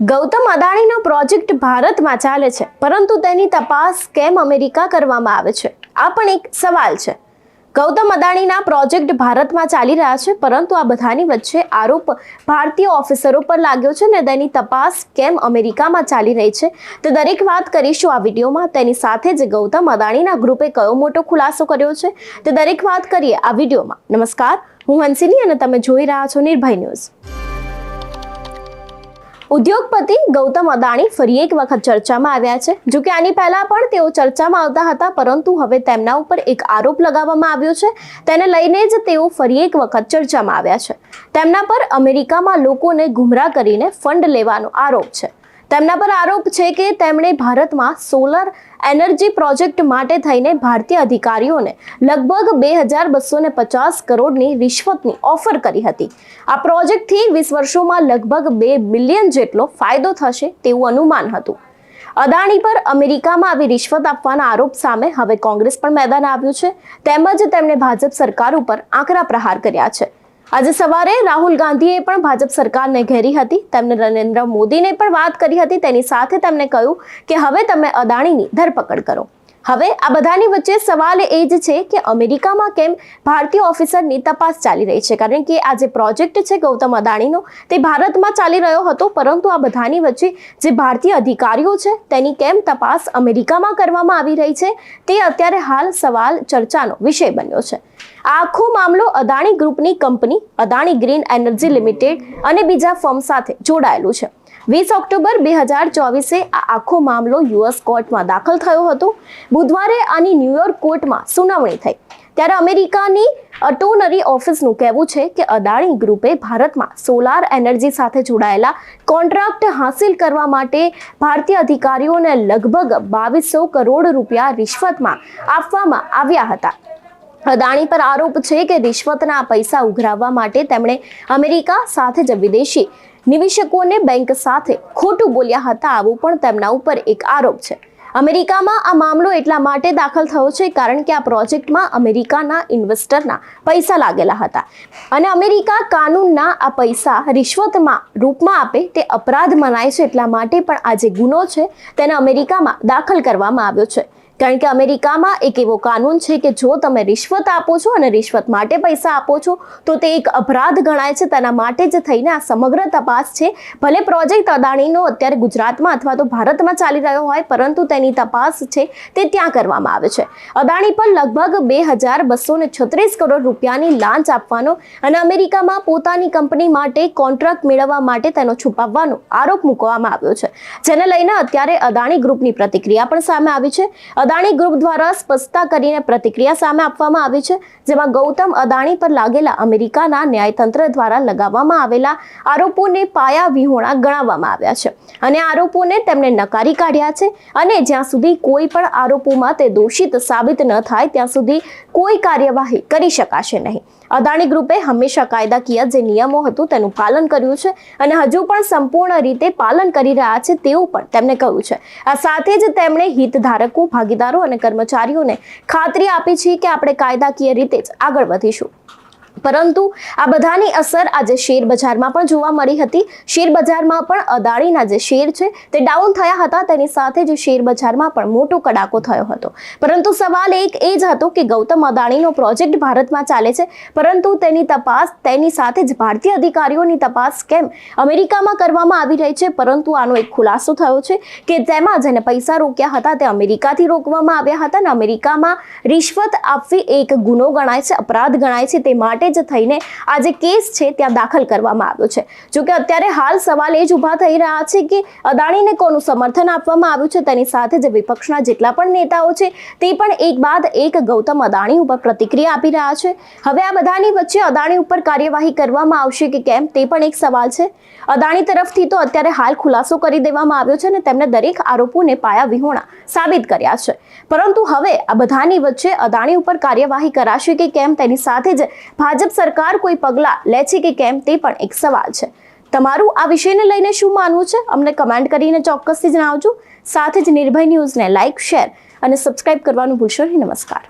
Gautam અદાણીનો project ભારતમાં ચાલે છે, પરંતુ તેની તપાસ કેમ અમેરિકા કરવામાં આવે છે? આ પણ એક સવાલ છે. ગૌતમ અદાણીના પ્રોજેક્ટ ભારતમાં ચાલી રહ્યા છે, પરંતુ આ બધાની વચ્ચે આરોપ ભારતીય ઓફિસરો પર લાગ્યો છે ને તેની તપાસ કેમ અમેરિકામાં ચાલી રહી છે? તે દરેક વાત કરીશું આ વિડીયોમાં. તેની સાથે જ ગૌતમ અદાણીના ગ્રુપે કયો મોટો ખુલાસો કર્યો છે? તે દરેક વાત કરીએ આ વિડીયોમાં. નમસ્કાર, હું હંસિની અને તમે જોઈ રહ્યા છો નિર્ભય ન્યૂઝ. ઉદ્યોગપતિ ગૌતમ અદાણી ફરી એક વખત ચર્ચામાં આવ્યા છે. જો કે આની પહેલા પણ તેઓ ચર્ચામાં આવતા હતા, પરંતુ હવે તેમના ઉપર એક આરોપ લગાવવામાં આવ્યો છે. તેને લઈને જ તેઓ ફરી એક વખત ચર્ચામાં આવ્યા છે. તેમના પર અમેરિકામાં લોકોને ગુમરાહ કરીને ફંડ લેવાનો આરોપ છે. તેમના પર આરોપ છે કે તેમણે ભારતમાં સોલર એનર્જી પ્રોજેક્ટ માટે થઈને ભારતીય અધિકારીઓને લગભગ બે હજાર બસો ને પચાસ કરોડની રિશ્વતની ઓફર કરી હતી. આ પ્રોજેક્ટથી વીસ વર્ષોમાં લગભગ બે બિલિયન જેટલો ફાયદો થશે તેવું અનુમાન હતું. અદાણી પર અમેરિકામાં આવી રિશ્વત આપવાના આરોપ સામે હવે કોંગ્રેસ પણ મેદાન આવ્યું છે. તેમજ તેમણે ભાજપ સરકાર ઉપર આકરા પ્રહાર કર્યા છે. આજે સવારે રાહુલ ગાંધીએ પણ ભાજપ સરકારને ઘેરી હતી. તેમને નરેન્દ્ર મોદીને પણ વાત કરી હતી. તેની સાથે તેમણે કહ્યું કે હવે તમે અદાણીની ધરપકડ કરો. હવે આ બધાની વચ્ચે સવાલ એ જ છે કે અમેરિકામાં કેમ ભારતીય ઓફિસરની તપાસ ચાલી રહી છે? કારણ કે આ જે પ્રોજેક્ટ છે ગૌતમ અદાણીનો, તે ભારતમાં ચાલી રહ્યો હતો, પરંતુ આ બધાની વચ્ચે જે ભારતીય અધિકારીઓ છે, તેની કેમ તપાસ અમેરિકામાં કરવામાં આવી રહી છે? તે અત્યારે હાલ સવાલ ચર્ચાનો વિષય બન્યો છે. આખો મામલો અદાણી ગ્રુપની company, Adani green energy limited અને બીજા ફર્મ સાથે જોડાયેલું છે. વીસ ઓક્ટોબર બે હજાર ચોવીસે આ આખો મામલો યુએસ કોર્ટમાં દાખલ થયો હતો. બુધવારે આની ન્યુયોર્ક કોર્ટમાં સુનાવણી થઈ. ત્યારે અમેરિકાની અટોનરી ઓફિસનું કહેવું છે કે અદાણી ગ્રુપે ભારતમાં સોલાર એનર્જી સાથે જોડાયેલા કોન્ટ્રાક્ટ હાંસિલ કરવા માટે ભારતીય અધિકારીઓને લગભગ બાવીસો કરોડ રૂપિયા રિશ્વતમાં આપવામાં આવ્યા હતા. અદાણી પર આરોપ છે કે રિશ્વતના પૈસા ઉઘરાવવા માટે તેમણે અમેરિકા સાથે જ વિદેશી નિવેશકોને બેંક સાથે ખોટું બોલ્યા હતા આવું પણ તેમના ઉપર એક આરોપ છે. અમેરિકામાં આ મામલો એટલા માટે દાખલ થયો છે કારણ કે આ પ્રોજેક્ટમાં અમેરિકાના ઇન્વેસ્ટરના પૈસા લાગેલા હતા. અને અમેરિકા કાનૂનના આ પૈસા રિશ્વતમાં રૂપમાં આપે તે અપરાધ મનાય છે એટલા માટે પણ આ જે ગુનો છે તેને અમેરિકામાં દાખલ કરવામાં આવ્યો છે. કારણ કે અમેરિકામાં એક એવો કાનૂન છે કે જો તમે રિશ્વત આપો છો અને રિશ્વત માટે પૈસા આપો છો, તો તે એક અપરાધ ગણાય છે. તેના માટે જ થઈને આ સમગ્ર તપાસ છે. ભલે પ્રોજેક્ટ અદાણીનો અત્યારે ગુજરાતમાં અથવા તો ભારતમાં ચાલી રહ્યો હોય, પરંતુ તેની તપાસ છે તે ત્યાં કરવામાં આવે છે. અદાણી પર લગભગ બે હજાર બસો છત્રીસ કરોડ રૂપિયાની લાંચ આપવાનો અને અમેરિકામાં પોતાની કંપની માટે કોન્ટ્રાક્ટ મેળવવા માટે તેનો છુપાવવાનો આરોપ મૂકવામાં આવ્યો છે. જેને લઈને અત્યારે અદાણી ગ્રુપની પ્રતિક્રિયા પણ સામે આવી છે. અદાણી ગ્રુપ દ્વારા સ્પષ્ટતા કરીને પ્રતિક્રિયા સામે આપવામાં આવી છે, જેમાં ગૌતમ અદાણી પર લાગેલા અમેરિકાના ન્યાયતંત્ર દ્વારા લગાવવામાં આવેલા આરોપોને પાયા વિહોણા ગણાવવામાં આવ્યા છે. અને આરોપોને તેમણે નકારી કાઢ્યા છે અને જ્યાં સુધી કોઈ પણ આરોપોમાં તે દોષિત સાબિત ન થાય, ત્યાં સુધી કોઈ કાર્યવાહી કરી શકાશે નહીં. અદાણી ગ્રુપે હંમેશા કાયદાકીય જે નિયમો હતું તેનું પાલન કર્યું છે અને હજુ પણ સંપૂર્ણ રીતે પાલન કરી રહ્યા છે તેવું પણ તેમણે કહ્યું છે. આ સાથે જ તેમણે હિતધારકો ભાગીદારો અને કર્મચારીઓને ખાતરી આપી છે કે આપણે કાયદાકીય રીતે જ આગળ વધીશું. પરંતુ આ બધાની અસર આજે શેર બજારમાં પણ જોવા મળી હતી. શેર બજારમાં પણ અદાણીના જે શેર છે તે ડાઉન થયા હતા. તેની સાથે જ શેર બજારમાં પણ મોટો કડાકો થયો હતો. પરંતુ સવાલ એક એ જ હતો કે ગૌતમ અદાણીનો પ્રોજેક્ટ ભારતમાં ચાલે છે. પરંતુ તેની તપાસ, તેની સાથે જ ભારતીય અધિકારીઓની તપાસ કેમ અમેરિકામાં કરવામાં આવી રહી છે? પરંતુ આનો એક ખુલાસો થયો છે કે તેમાં જેને પૈસા રોક્યા હતા તે અમેરિકાથી રોકવામાં આવ્યા હતા અને અમેરિકામાં રિશ્વત આપવી એક ગુનો ગણાય છે, અપરાધ ગણાય છે. તે માટે જ થઈને આ જે કેસ છે ત્યાં દાખલ કરવામાં આવ્યો છે. જો કે અત્યારે હાલ સવાલ એ જ ઊભા થઈ રહ્યા છે કે અદાણીને કોનું સમર્થન આપવામાં આવ્યું છે? તેની સાથે જે વિપક્ષના જેટલા પણ નેતાઓ છે, તે પણ એક બાદ એક ગૌતમ અદાણી ઉપર પ્રતિક્રિયા આપી રહ્યા છે. હવે આ બધાની વચ્ચે અદાણી ઉપર કાર્યવાહી કરવામાં આવશે કે કેમ? તે પણ એક સવાલ છે. અદાણી તરફથી તો અત્યારે હાલ ખુલાસો કરી દેવામાં આવ્યો છે અને તેમણે દરેક આરોપોને પાયા વિહોણા સાબિત કર્યા છે. પરંતુ હવે આ બધાની વચ્ચે અદાણી ઉપર કાર્યવાહી કરાશે કે કેમ? તેની સાથે જ ભાજપ સરકાર કોઈ પગલાં લે છે કે કેમ તે પણ એક સવાલ છે. તમારું આ વિષયને લઈને શું માનવું છે? અમને કમેન્ટ કરીને ચોક્કસથી જણાવજો. સાથે જ નિર્ભય ન્યૂઝને લાઇક શેર અને સબસ્ક્રાઇબ કરવાનું ભૂલશો નહીં. નમસ્કાર.